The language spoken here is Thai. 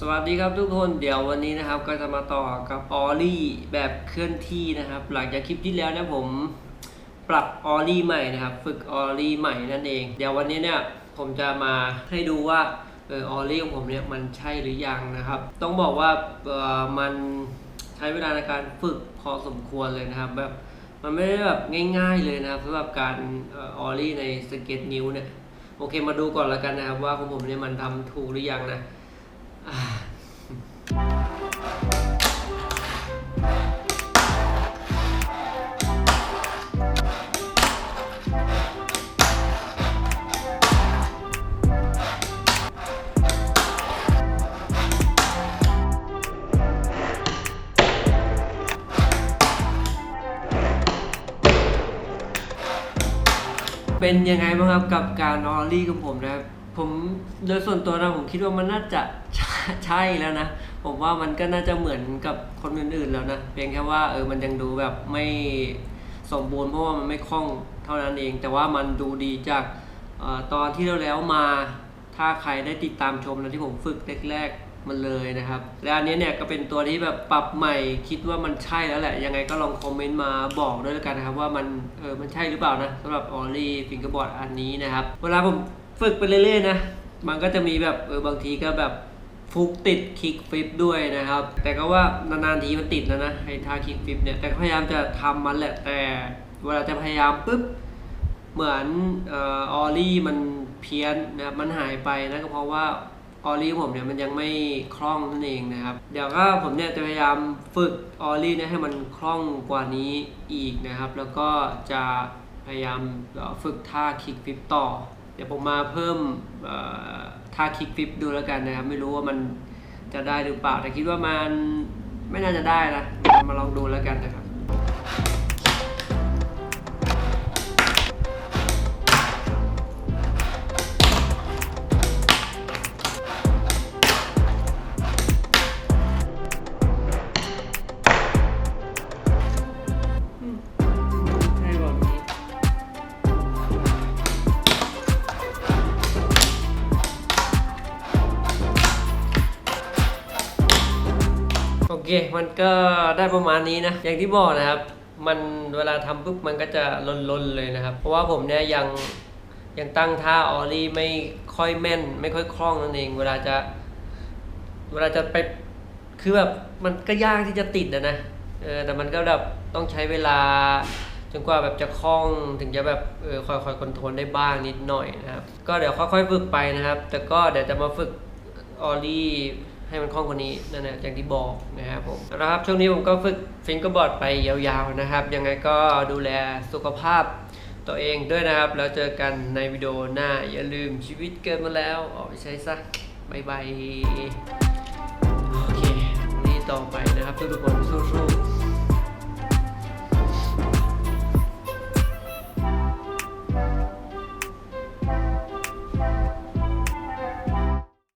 สวัสดีครับทุกคนเดี๋ยววันนี้นะครับก็จะมาต่อกับออลลี่แบบเคลื่อนที่นะครับ หลังจากคลิปที่แล้วเนี่ยผมปรับออลลี่ใหม่นะครับ ฝึกออลลี่ใหม่นั่นเอง เดี๋ยววันนี้เนี่ยผมจะมาให้ดูว่าเออออลลี่ของผมเนี่ยมันใช่หรือยังนะครับ ต้องบอกว่าเออมันใช้เวลาในการฝึกพอสมควรเลยนะครับแบบมันไม่ได้แบบง่าย ๆเลยนะครับสำหรับการออลลี่ในสเก็ตนิ้วเนี่ยโอเคมาดูก่อนแล้วกันนะครับว่าของผมเนี่ยมันทำถูกหรือยังนะ เป็นยังไงบ้างครับกับการออลี่ของผมนะครับผมโดยส่วนตัวนะผมคิดว่ามันน่าจะใช่แล้วนะ ผมว่ามันก็น่าจะเหมือนกับคนอื่นๆแล้วนะเพียงแค่ว่าเออมันยังดูแบบไม่สมบูรณ์เพราะว่ามันไม่คล่องเท่านั้นเอง แต่ว่ามันดูดีจากออตอนที่เราแล้วมาถ้าใครได้ติดตามชมนะที่ผมฝึกแรกๆ มันเลยนะครับ และอันนี้เนี่ยก็เป็นตัวที่แบบปรับใหม่คิดว่ามันใช่แล้วแหละ ยังไงก็ลองคอมเมนต์มาบอกด้วยแล้วกันนะครับ ว่ามันเออมันใช่หรือเปล่านะสำหรับออลลี่ฟิงเกอร์บอร์ดอันนี้นะครับ เวลาผมฝึกไปเรื่อยๆนะมันก็จะมีแบบเออบางทีก็แบบฟุกติดคิกฟลิปด้วยนะครับ แต่ก็ว่านานๆทีมันติดนะนะไอ้ท่าคิกฟลิปเนี่ยแต่พยายามจะทำมันแหละแต่เวลาจะพยายามปุ๊บเหมือนอออลี่มันเพี้ยนนะครับมันหายไปนะก็เพราะว่า ออลี่ผมเนี่ยมันยังไม่คล่องนั่นเองนะครับ เดี๋ยวก็ผมเนี่ยจะพยายามฝึกออลี่เนี่ยให้มันคล่องกว่านี้อีกนะครับ แล้วก็จะพยายามฝึกท่าคิกฟิปต่อ เดี๋ยวผมมาเพิ่มท่าคิกฟิปดูแล้วกันนะครับ ไม่รู้ว่ามันจะได้หรือเปล่าแต่คิดว่ามันไม่น่าจะได้นะมาลองดูแล้วกันนะครับ เค มันก็ได้ประมาณนี้นะ อย่างที่บอกนะครับ มันเวลาทำปุ๊บมันก็จะลนๆเลยนะครับ เพราะว่าผมเนี่ยยังยังตั้งท่าออลี่ไม่ค่อยแม่น ไม่ค่อยคล่องนั่นเอง เวลาจะ เวลาจะไป คือแบบมันก็ยากที่จะติดอะนะ เออ แต่มันก็แบบต้องใช้เวลาจนกว่าแบบจะคล่องถึงจะแบบเออคอยคอยคอนโทรลได้บ้างนิดหน่อยนะครับ ก็เดี๋ยวค่อยๆฝึกไปนะครับ แต่ก็เดี๋ยวจะมาฝึกออลี่ ให้มันคล่องกว่านี้นั่นแหละอย่างที่บอกนะครับผมนะครับช่วงนี้ผมก็ฝึกฟิงเกอร์บอร์ดไปยาวๆนะครับ ยังไงก็ดูแลสุขภาพตัวเองด้วยนะครับ แล้วเจอกันในวิดีโอหน้า อย่าลืมชีวิตเกินมาแล้วออกไปใช้ซะบายบายโอเคนี่ต่อไปนะครับทุกคนสู้ๆ